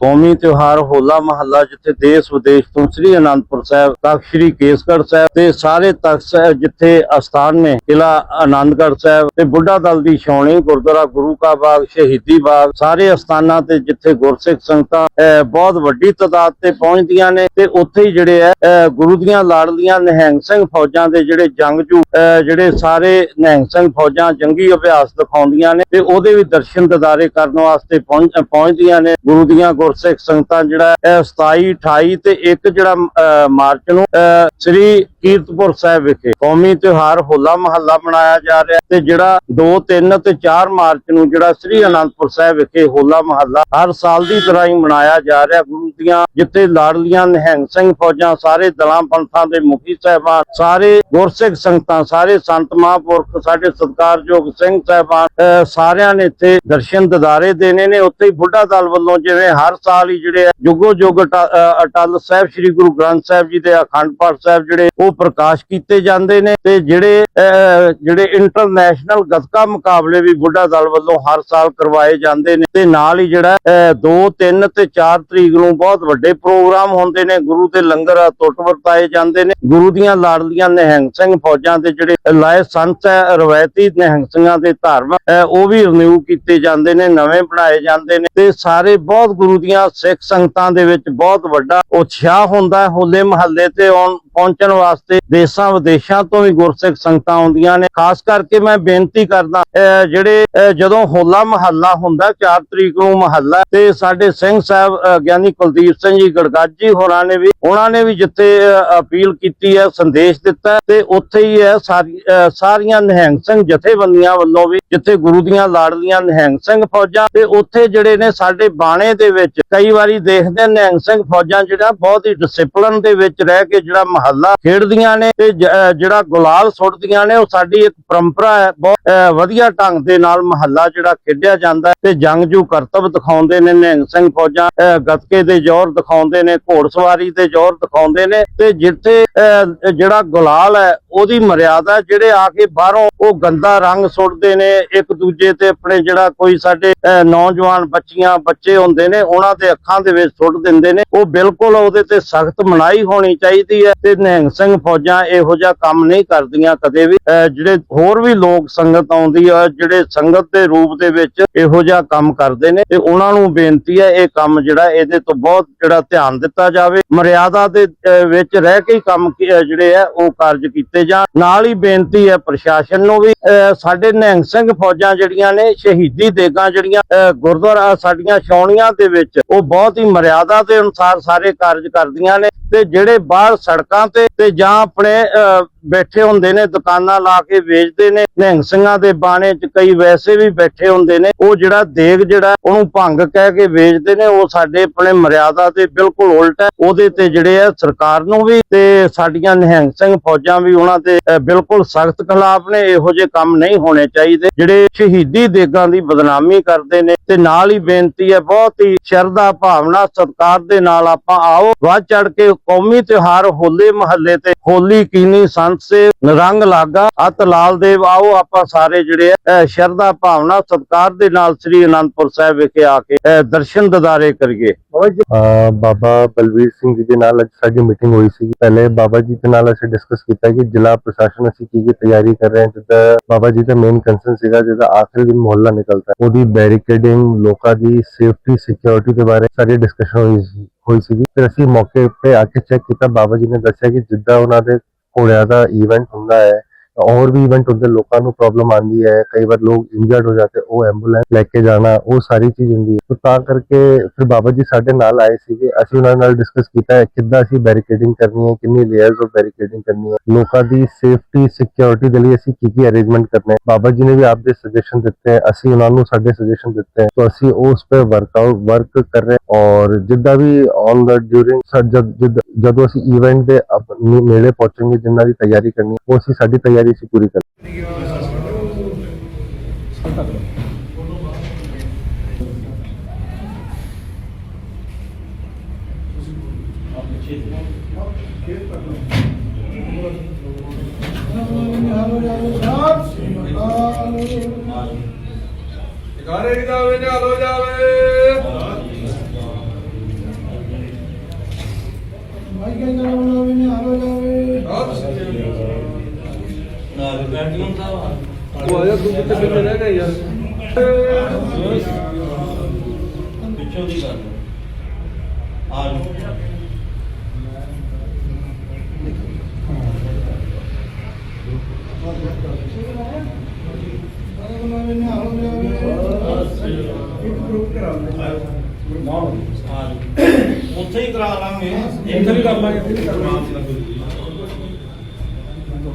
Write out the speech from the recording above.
ਕੌਮੀ ਤਿਉਹਾਰ ਹੋਲਾ ਮਹੱਲਾ ਜਿੱਥੇ ਦੇਸ਼ ਵਿਦੇਸ਼ ਤੋਂ ਸ੍ਰੀ ਅਨੰਦਪੁਰ ਸਾਹਿਬ ਤੱਕ ਸ੍ਰੀ ਕੇਸਗੜ੍ਹ ਸਾਹਿਬ ਤੇ ਸਾਰੇ ਤਖਤ ਸਾਹਿਬ ਜਿੱਥੇ ਅਸਥਾਨ ਨੇ ਕਿਲਾ ਆਨੰਦਗੜ੍ਹ ਸਾਹਿਬ ਤੇ ਬੁੱਢਾ ਦਲ ਦੀ ਛਾਉਣੀ ਗੁਰਦੁਆਰਾ ਗੁਰੂ ਕਾ ਬਾਗ ਸ਼ਹੀਦੀ ਬਾਗ ਸਾਰੇ ਅਸਥਾਨਾਂ ਤੇ ਜਿੱਥੇ ਗੁਰਸਿੱਖ ਸੰਗਤਾਂ ਬਹੁਤ ਵੱਡੀ ਤਾਦਾਦ ਤੇ ਪਹੁੰਚਦੀਆਂ ਨੇ ਤੇ ਉੱਥੇ ਹੀ ਜਿਹੜੇ ਹੈ ਗੁਰੂ ਦੀਆਂ ਲਾੜਲੀਆਂ ਨਿਹੰਗ ਸਿੰਘ ਫੌਜਾਂ ਦੇ ਜਿਹੜੇ ਜੰਗਜੂ ਅਹ, ਜਿਹੜੇ ਸਾਰੇ ਨਿਹੰਗ ਸਿੰਘ ਫੌਜਾਂ ਜੰਗੀ ਅਭਿਆਸ ਦਿਖਾਉਂਦੀਆਂ ਨੇ ਤੇ ਉਹਦੇ ਵੀ ਦਰਸ਼ਨ ਦਿਦਾਰੇ ਕਰਨ ਵਾਸਤੇ ਪਹੁੰਚ- ਪਹੁੰਚਦੀਆਂ ਨੇ ਗੁਰੂ ਦੀਆਂ ਗੁਰਸਿੱਖ ਸੰਗਤਾਂ ਜਿਹੜਾ ਹੈ 27 28 ਤੇ ਇੱਕ ਜਿਹੜਾ ਮਾਰਚ ਨੂੰ ਸ੍ਰੀ ਕੀਰਤਪੁਰ ਸਾਹਿਬ ਵਿਖੇ ਕੌਮੀ ਤਿਉਹਾਰ ਹੋਲਾ ਮਹੱਲਾ ਮਨਾਇਆ ਜਾ ਰਿਹਾ ਤੇ ਜਿਹੜਾ 2 3 ਤੇ 4 ਮਾਰਚ ਨੂੰ ਜਿਹੜਾ ਸ੍ਰੀ ਅਨੰਦਪੁਰ ਸਾਹਿਬ ਵਿਖੇ ਹੋਲਾ ਮਹੱਲਾ ਹਰ ਸਾਲ ਦੀ ਤਰ੍ਹਾਂ ਹੀ ਮਨਾਇਆ ਜਾ ਰਿਹਾ। ਗੁਰੂ ਦੀਆਂ ਜਿੱਥੇ ਲਾਡਲੀਆਂ ਨਿਹੰਗ ਸਿੰਘ ਫੌਜਾਂ, ਸਾਰੇ ਦਲਾਂ, ਪੰਥਾਂ ਦੇ ਮੁਖੀ ਸਾਹਿਬਾਨ, ਸਾਰੇ ਗੁਰਸਿੱਖ ਸੰਗਤਾਂ, ਸਾਰੇ ਸੰਤ ਮਹਾਂਪੁਰਖ, ਸਾਡੇ ਸਤਿਕਾਰਯੋਗ ਸਿੰਘ ਸਾਹਿਬਾਨ ਸਾਰਿਆਂ ਨੇ ਇੱਥੇ ਦਰਸ਼ਨ ਦਿਦਾਰੇ ਦੇਣੇ ਨੇ। ਉੱਥੇ ਹੀ ਬੁੱਢਾ ਦਲ ਵੱਲੋਂ ਜਿਵੇਂ ਹਰ ਸਾਲ ਹੀ ਜਿਹੜੇ ਆ, ਜੁਗੋ ਜੁਗ ਅਟਲ ਸਾਹਿਬ, ਸ੍ਰੀ ਗੁਰੂ ਗ੍ਰੰਥ ਸਾਹਿਬ ਜੀ ਦੇ ਅਖੰਡ ਪਾਠ ਸਾਹਿਬ ਜਿਹੜੇ, ਉਹ ਪ੍ਰਕਾਸ਼ ਕੀਤੇ ਜਾਂਦੇ ਨੇ ਤੇ ਜਿਹੜੇ ਜਿਹੜੇ ਇੰਟਰਨੈਸ਼ਨਲ ਗੱਤਕਾ ਮੁਕਾਬਲੇ ਵੀ ਬੁੱਢਾ ਦਲ ਵੱਲੋਂ ਹਰ ਸਾਲ ਕਰਵਾਏ ਜਾਂਦੇ ਨੇ ਤੇ ਨਾਲ ਹੀ ਜਿਹੜਾ 2 3 ਤੇ 4 ਤਰੀਕ ਨੂੰ ਬਹੁਤ ਵੱਡੇ ਪ੍ਰੋਗਰਾਮ ਹੁੰਦੇ ਨੇ, ਗੁਰੂ ਦੇ ਲੰਗਰ ਟੁੱਟ ਵਰਤਾਏ ਜਾਂਦੇ ਨੇ, ਗੁਰੂ ਦੀਆਂ ਲਾਡਲੀਆਂ ਨਿਹੰਗ ਸਿੰਘ ਫੌਜਾਂ ਦੇ ਜਿਹੜੇ ਲਾਏ ਸੰਤ ਹੈ, ਰਵਾਇਤੀ ਨਿਹੰਗ ਸਿੰਘਾਂ ਦੇ ਧਰਮ ਉਹ ਵੀ ਰਿਨਿਊ ਕੀਤੇ ਜਾਂਦੇ ਨੇ, ਨਵੇਂ ਬਣਾਏ ਜਾਂਦੇ ਨੇ ਤੇ ਸਾਰੇ ਬਹੁਤ ਗੁਰੂ ਦੀਆਂ ਸਿੱਖ ਸੰਗਤਾਂ ਦੇ ਵਿੱਚ ਬਹੁਤ ਵੱਡਾ ਉਤਸ਼ਾਹ ਹੁੰਦਾ ਹੋਲੇ ਮਹੱਲੇ ਤੇ ਆਉਣ ਪਹੁੰਚਣ ਵਾਸਤੇ ਦੇਸ਼ਾਂ ਵਿਦੇਸ਼ਾਂ ਤੋਂ ਵੀ ਗੁਰਸਿੱਖ ਸੰਗਤਾਂ ਆਉਂਦੀਆਂ ਨੇ। ਖਾਸ ਕਰਕੇ ਮੈਂ ਬੇਨਤੀ ਕਰਦਾ ਜਿਹੜੇ ਜਦੋਂ ਹੋਲਾ ਮਹੱਲਾ ਹੁੰਦਾ 4 ਤਰੀਕ ਨੂੰ ਮਹੱਲਾ, ਤੇ ਸਾਡੇ ਸਿੰਘ ਸਾਹਿਬ ਗਿਆਨੀ ਕੁਲਦੀਪ ਸਿੰਘ ਜੀ, ਗੜਗਾਜੀ ਹੋਰਾਂ ਨੇ ਵੀ, ਉਹਨਾਂ ਨੇ ਵੀ ਜਿੱਥੇ ਅਪੀਲ ਕੀਤੀ ਹੈ, ਸੰਦੇਸ਼ ਦਿੱਤਾ ਤੇ ਉੱਥੇ ਹੀ ਹੈ ਸਾਰੀਆਂ ਨਿਹੰਗ ਸਿੰਘ ਜਥੇਬੰਦੀਆਂ ਵੱਲੋਂ ਵੀ, ਜਿੱਥੇ ਗੁਰੂ ਦੀਆਂ ਲਾੜਲੀਆਂ ਨਿਹੰਗ ਸਿੰਘ ਫੌਜਾਂ, ਤੇ ਉੱਥੇ ਜਿਹੜੇ ਨੇ ਸਾਡੇ ਬਾਣੇ ਦੇ ਵਿੱਚ, ਕਈ ਵਾਰੀ ਦੇਖਦੇ ਨਿਹੰਗ ਸਿੰਘ ਫੌਜਾਂ ਜਿਹੜਾ ਬਹੁਤ ਹੀ ਡਿਸਪਲਿਨ ਦੇ ਵਿੱਚ ਰਹਿ ਕੇ, ਜਿਹੜਾ ਮਹੱਲਾ ਖੇਡਦੀਆਂ ਨੇ ਤੇ ਜਿਹੜਾ ਗੁਲਾਲ ਸੁੱਟਦੀਆਂ ਨੇ, ਉਹ ਸਾਡੀ ਇੱਕ ਪਰੰਪਰਾ ਹੈ, ਬਹੁਤ ਵਧੀਆ ਢੰਗ ਦੇ ਨਾਲ ਮਹੱਲਾ ਜਿਹੜਾ ਖੇਡਿਆ ਜਾਂਦਾ ਤੇ ਜੰਗਜੂ ਕਰਤੱਵ ਦਿਖਾਉਂਦੇ ਨੇ ਨਿਹੰਗ ਸਿੰਘ ਫੌਜਾਂ ਗੱਤਕੇ ਦੇ ਜ਼ੋਰ ਦਿਖਾਉਂਦੇ ਨੇ ਘੋੜਸਵਾਰੀ ਦੇ ਜ਼ੋਰ ਦਿਖਾਉਂਦੇ ਨੇ ਤੇ ਜਿੱਥੇ ਜਿਹੜਾ ਗੁਲਾਲ ਹੈ, ਉਹਦੀ ਮਰਿਆਦਾ ਜਿਹੜੇ ਆ ਕੇ ਬਾਹਰੋਂ ਉਹ ਗੰਦਾ ਰੰਗ ਸੁੱਟਦੇ ਨੇ, ਇੱਕ ਦੂਜੇ ਤੇ ਆਪਣੇ ਜਿਹੜਾ ਕੋਈ ਸਾਡੇ ਨੌਜਵਾਨ ਬੱਚੀਆਂ, ਬੱਚੇ ਹੁੰਦੇ ਨੇ, ਉਹਨਾਂ ਦੇ ਅੱਖਾਂ ਦੇ ਵਿੱਚ ਸੁੱਟ ਦਿੰਦੇ ਨੇ, ਉਹ ਬਿਲਕੁਲ ਉਹਦੇ ਤੇ ਸਖਤ ਮਨਾਈ ਹੋਣੀ ਚਾਹੀਦੀ ਹੈ ਤੇ ਨਿਹੰਗ ਸਿੰਘ ਫੌਜਾਂ ਇਹੋ ਜਿਹਾ ਕੰਮ ਨਹੀਂ ਕਰਦੀਆਂ ਕਦੇ ਵੀ। ਜਿਹੜੇ ਹੋਰ ਵੀ ਲੋਕ ਸੰਗਤ ਆਉਂਦੀ ਆ, ਜਿਹੜੇ ਸੰਗਤ ਦੇ ਰੂਪ ਦੇ ਵਿੱਚ ਇਹੋ ਜਿਹਾ ਕੰਮ ਕਰਦੇ ਨੇ, ਤੇ ਉਹਨਾਂ ਨੂੰ ਬੇਨਤੀ ਹੈ ਇਹ ਕੰਮ ਜਿਹੜਾ ਇਹਦੇ ਤੋਂ ਬਹੁਤ ਜਿਹੜਾ ਧਿਆਨ ਦਿੱਤਾ ਜਾਵੇ। ਮਰਿਆਦਾ ਦੇ ਵਿੱਚ ਰਹਿ ਕੇ ਹੀ ਕੰਮ ਜਿਹੜੇ ਆ, ਉਹ ਕਾਰਜ ਕੀਤੇ ਜਾਣ। ਨਾਲ ਹੀ ਬੇਨਤੀ ਹੈ ਪ੍ਰਸ਼ਾਸਨ ਨੂੰ ਵੀ ਸਾਡੇ ਨਿਹੰਗ ਸਿੰਘ ਫੌਜਾਂ ਜਿਹੜੀਆਂ ਨੇ, ਸ਼ਹੀਦੀ ਦੇਗਾਂ ਜਿਹੜੀਆਂ ਗੁਰਦੁਆਰਾ ਸਾਡੀਆਂ ਛਾਉਣੀਆਂ ਦੇ ਵਿੱਚ, ਉਹ ਬਹੁਤ ਹੀ ਮਰਿਆਦਾ ਦੇ ਅਨੁਸਾਰ ਸਾਰੇ ਕਾਰਜ ਕਰਦੀਆਂ ਨੇ। ਤੇ ਜਿਹੜੇ ਬਾਹਰ ਸੜਕਾਂ ਤੇ ਤੇ ਜਾਂ ਆਪਣੇ ਅਹ, ਬੈਠੇ ਹੁੰਦੇ ਨੇ, ਦੁਕਾਨਾਂ ਲਾ ਕੇ ਵੇਚਦੇ ਨੇ, ਨਿਹੰਗ ਸਿੰਘਾਂ ਦੇ ਬਾਣੇ ਚ ਕਈ ਵੈਸੇ ਵੀ ਬੈਠੇ ਹੁੰਦੇ ਨੇ, ਉਹ ਜਿਹੜਾ ਦੇਗ ਜਿਹੜਾ ਉਹਨੂੰ ਭੰਗ ਕਹਿ ਕੇ ਵੇਚਦੇ ਨੇ, ਉਹ ਸਾਡੇ ਆਪਣੇ ਮਰਿਆਦਾ ਤੇ ਬਿਲਕੁਲ ਉਲਟ ਹੈ, ਉਹਦੇ ਤੇ ਜਿਹੜੇ ਆ ਸਰਕਾਰ ਨੂੰ ਵੀ ਤੇ ਸਾਡੀਆਂ ਨਿਹੰਗ ਸਿੰਘ ਫੌਜਾਂ ਵੀ ਉਹਨਾਂ ਤੇ ਬਿਲਕੁਲ ਸਖਤ ਖਿਲਾਫ ਨੇ, ਇਹੋ ਜਿਹੇ ਕੰਮ ਨਹੀਂ ਹੋਣੇ ਚਾਹੀਦੇ, ਜਿਹੜੇ ਸ਼ਹੀਦੀ ਦੇਗਾਂ ਦੀ ਬਦਨਾਮੀ ਕਰਦੇ ਨੇ, ਤੇ ਨਾਲ ਹੀ ਬੇਨਤੀ ਹੈ, ਬਹੁਤ ਹੀ ਸ਼ਰਧਾ ਭਾਵਨਾ ਸਤਿਕਾਰ ਦੇ ਨਾਲ ਆਪਾਂ ਆਓ, ਵੱਧ ਚੜ ਕੇ ਕੌਮੀ ਤਿਉਹਾਰ ਹੋਲੇ ਮਹੱਲੇ ਤੇ ਹੋਲੀ ਕੀਨੀ ਸੰਤ ਸੇ ਰੰਗ ਲਾਗਾ ਅਤ ਲਾਲ ਦੇਵ, ਆਓ ਆਪਾਂ ਸਾਰੇ ਜਿਹੜੇ ਸ਼ਰਧਾ ਭਾਵਨਾ, ਸਤਿਕਾਰ ਦੇ ਨਾਲ ਸ੍ਰੀ ਅਨੰਦਪੁਰ ਸਾਹਿਬ ਵਿਖੇ ਆ ਕੇ ਦਰਸ਼ਨ ਦਿਦਾਰੇ ਕਰੀਏ। ਬਾਬਾ ਬਲਵੀਰ ਸਿੰਘ ਜੀ ਦੇ ਨਾਲ ਅੱਜ ਸਾਡੀ ਮੀਟਿੰਗ ਹੋਈ ਸੀ। ਪਹਿਲੇ ਬਾਬਾ ਜੀ ਦੇ ਨਾਲ ਅਸੀਂ ਡਿਸਕਸ ਕੀਤਾ ਕਿ ਜ਼ਿਲ੍ਹਾ ਪ੍ਰਸ਼ਾਸਨ ਅਸੀਂ ਕੀ ਕੀ ਤਿਆਰੀ ਕਰ ਰਹੇ ਹਾਂ। ਜਿੱਦਾਂ ਬਾਬਾ ਜੀ ਦਾ ਮੇਨ ਕੰਸਰਨ ਸੀਗਾ ਜਿਹਦਾ ਆਖਰੀ ਦਿਨ ਮੁਹੱਲਾ ਨਿਕਲਦਾ ਹੈ। ਉਹਦੀ ਬੈਰੀਕੇਡਿੰਗ ਲੋਕਾਂ ਦੀ ਸੇਫਟੀ ਸਿਕਿਉਰਿਟੀ ਦੇ ਬਾਰੇ ਸਾਡੀ ਡਿਸਕਸ਼ਨ ਹੋਈ ਸੀ ਹੋਈ ਸੀ ਫਿਰ ਅਸੀਂ ਮੌਕੇ ਤੇ ਆ ਕੇ ਚੈੱਕ ਕੀਤਾ। ਬਾਬਾ ਜੀ ਨੇ ਦੱਸਿਆ ਕਿ ਜਿੱਦਾਂ ਉਹਨਾਂ ਦੇ ਘੋੜਿਆਂ ਦਾ ਇਵੈਂਟ ਹੁੰਦਾ ਹੈ और भी इवेंट ਹੁੰਦੇ ਲੋਕਾਂ ਨੂੰ ਪ੍ਰੋਬਲਮ ਆਂਦੀ ਹੈ ਕਈ ਵਾਰ ਲੋਕ ਇੰਜਰਡ ਹੋ ਜਾਂਦੇ ਉਹ ਐਂਬੂਲੈਂਸ ਲੈ ਕੇ ਜਾਣਾ ਉਹ ਸਾਰੀ ਚੀਜ਼ ਹੁੰਦੀ ਹੈ ਤਾਂ ਤਾਂ ਕਰਕੇ ਫਿਰ ਬਾਬਾ ਜੀ ਸਾਡੇ ਨਾਲ ਆਏ ਸੀਗੇ ਅਸੀਂ ਉਹਨਾਂ ਨਾਲ ਡਿਸਕਸ ਕੀਤਾ ਹੈ ਕਿੱਦਾਂ ਅਸੀਂ ਬੈਰੀਕੇਡਿੰਗ ਕਰਨੀ ਹੈ ਕਿੰਨੀ ਲੇਅਰਸ ਆਫ ਬੈਰੀਕੇਡਿੰਗ ਕਰਨੀ ਹੈ ਲੋਕਾਂ ਦੀ ਸੇਫਟੀ ਸਿਕਿਉਰਿਟੀ ਦੇ ਲਈ ਅਸੀਂ ਕੀ ਕੀ ਅਰੇਂਜਮੈਂਟ ਕਰਨੇ ਹੈ ਬਾਬਾ ਜੀ ਨੇ ਵੀ ਆਪਦੇ ਸੁਜੈਸ਼ਨ ਦਿੱਤੇ ਹੈ ਅਸੀਂ ਉਹਨਾਂ ਨੂੰ ਸਾਡੇ ਸੁਜੈਸ਼ਨ ਦਿੱਤੇ ਹੈ ਤਾਂ ਅਸੀਂ ਉਸ ਤੇ ਵਰਕਆਊਟ ਵਰਕ ਕਰ ਰਹੇ ਹਾਂ ਔਰ ਜਿੱਦਾਂ ਵੀ ਔਨ ਦਾ ਡਿਊਰਿੰਗ ਜਦ ਜਦੋਂ ਅਸੀਂ ਇਵੈਂਟ ਦੇ ਨੇੜੇ ਪਹੁੰਚਾਂਗੇ ਜਿੰਨਾਂ ਦੀ ਤਿਆਰੀ ਕਰਨੀ ਉਹ ਅਸੀਂ ਸਾਡੀ ਤਿਆਰੀ ਅਸੀਂ ਪੂਰੀ ਕਰ ਜਗਾਰੇ ਜਾਵੇ ਜਾਲੋ ਜਾਵੇ ਕੇ ਕਰਾਉਣਾ ਵੀ ਨਿਹਾਲ ਹੋ ਜਾਵੇ ਨਾਲ ਬੈਠੀਆਂ ਸਾਹਿਬ ਉਹ ਆਇਆ ਤੂੰ ਕਿੱਥੇ ਕਿੱਥੇ ਰਹਿ ਗਿਆ ਯਾਰ ਪਿੱਛੋਂ ਦੀ ਗੱਲ ਆ ਜਾਓ ਕਰਾਉਣਾ ਵੀ ਨਿਹਾਲ ਹੋ ਜਾਵੇ ਇੱਕ ਗਰੁੱਪ ਕਰਾਉਣਾ ਉੱਥੇ ਹੀ ਕਰਾ ਲਾਂਗੇ। ਇੱਥੇ ਵੀ ਕਰ ਲਾਂਗੇ।